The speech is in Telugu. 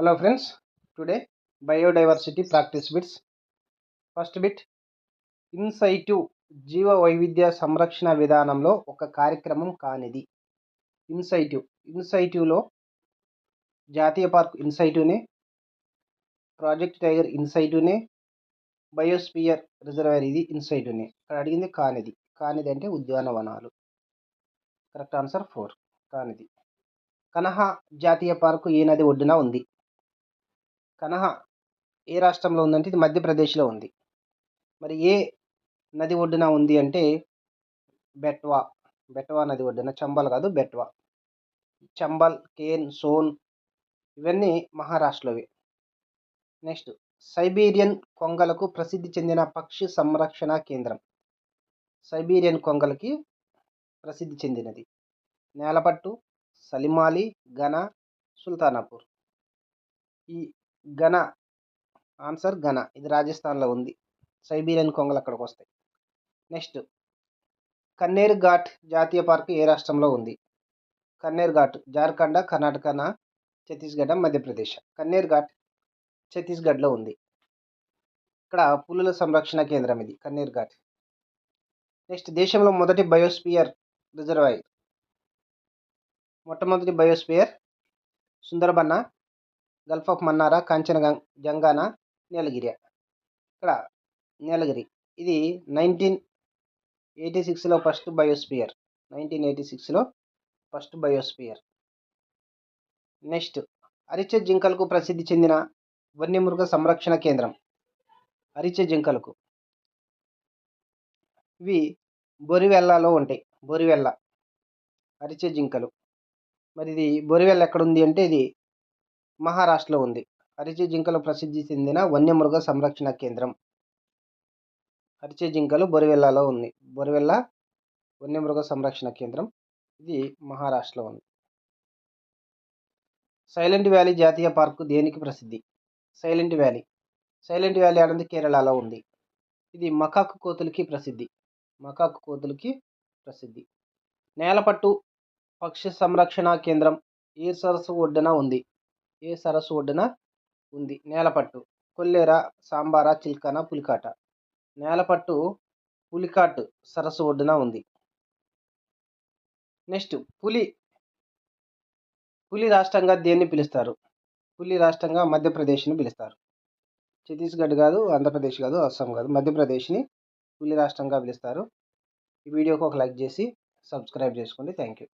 Hello friends today biodiversity practice bits first bit ఇన్సైటివ్ జీవ వైవిధ్య సంరక్షణ విధానంలో ఒక కార్యక్రమం కానిది. ఇన్సైటివ్ ఇన్సైటివ్లో జాతీయ పార్క్ ఇన్సైటివ్నే ప్రాజెక్ట్ టైగర్ ఇన్సైటివ్నే బయోస్పియర్ రిజర్వాయర్ ఇది ఇన్సైటివ్నే ఇక్కడ అడిగింది కానిది. కానిది అంటే ఉద్యానవనాలు కరెక్ట్ ఆన్సర్ ఫోర్ కానిది. కనహ జాతీయ పార్కు ఏ నది ఒడ్డున ఉంది? కనహ ఏ రాష్ట్రంలో ఉందంటే ఇది మధ్యప్రదేశ్లో ఉంది. మరి ఏ నది ఒడ్డున ఉంది అంటే బెట్వా. బెట్వా నది ఒడ్డున చంబల్ కాదు బెట్వా. చంబల్ కేన్ సోన్ ఇవన్నీ మహారాష్ట్రలోవి. నెక్స్ట్ సైబీరియన్ కొంగలకు ప్రసిద్ధి చెందిన పక్షి సంరక్షణ కేంద్రం. సైబీరియన్ కొంగలకి ప్రసిద్ధి చెందినది. నేలపట్టు సలిమాలి ఘన సుల్తానాపూర్. ఈ ఘన. ఆన్సర్ ఘన. ఇది రాజస్థాన్లో ఉంది. సైబీరియన్ కొంగలు అక్కడికి వస్తాయి నెక్స్ట్. కన్నేరు ఘాట్ జాతీయ పార్క్ ఏ రాష్ట్రంలో ఉంది? కన్నేరు ఘాట్ జార్ఖండ్ కర్ణాటకన ఛత్తీస్గఢ మధ్యప్రదేశ్. కన్నేరు ఘాట్ ఛత్తీస్గఢ్లో ఉంది. ఇక్కడ పులుల సంరక్షణ కేంద్రం ఇది కన్నేరు ఘాట్. నెక్స్ట్. దేశంలో మొదటి బయోస్పియర్ రిజర్వాయర్. మొట్టమొదటి బయోస్పియర్ సుందరబన్న గల్ఫ్ ఆఫ్ మన్నారా కాంచన జంగాన నీలగిరి. ఇక్కడ నీలగిరి. ఇది నైన్టీన్ ఎయిటీ సిక్స్లో ఫస్ట్ బయోస్పియర్. నైన్టీన్ ఎయిటీ సిక్స్లో ఫస్ట్ బయోస్పియర్. నెక్స్ట్ అరిచె జింకలకు ప్రసిద్ధి చెందిన వన్యమృగ సంరక్షణ కేంద్రం. అరిచె జింకలకు. ఇవి బొరివెల్లాలో ఉంటాయి. బొరివెల్ల. అరిచె జింకలు. మరి ఇది బొరివెల్ల ఎక్కడ ఉంది అంటే ఇది మహారాష్ట్రలో ఉంది. అరిచే జింకలు ప్రసిద్ధి చెందిన వన్యమృగ సంరక్షణ కేంద్రం. అరిచే జింకలు బొరివెల్లాలో ఉంది. బొరివెల్ల వన్యమృగ సంరక్షణ కేంద్రం. ఇది మహారాష్ట్రలో ఉంది. సైలెంట్ వ్యాలీ జాతీయ పార్కు దేనికి ప్రసిద్ధి? Silent valley. సైలెంట్ వ్యాలీ అనేది కేరళలో ఉంది. ఇది మకాకు కోతులకి ప్రసిద్ధి. మకాకు కోతులకి ప్రసిద్ధి. నేలపట్టు పక్షి సంరక్షణ కేంద్రం ఈ సరస్సు ఒడ్డున ఉంది. ఏ సరస్సు ఒడ్డున ఉంది? నేలపట్టు. కొల్లేర సాంబార చిల్కన పులికాట. నేలపట్టు పులికాట్ సరస్సు ఒడ్డున ఉంది. నెక్స్ట్ పులి పులి రాష్ట్రంగా దేన్ని పిలుస్తారు? పులి రాష్ట్రంగా మధ్యప్రదేశ్ని పిలుస్తారు. ఛత్తీస్గఢ్ కాదు ఆంధ్రప్రదేశ్ కాదు అస్సాం కాదు మధ్యప్రదేశ్ని పులి రాష్ట్రంగా పిలుస్తారు. ఈ వీడియోకి ఒక లైక్ చేసి సబ్స్క్రైబ్ చేసుకోండి. Thank you.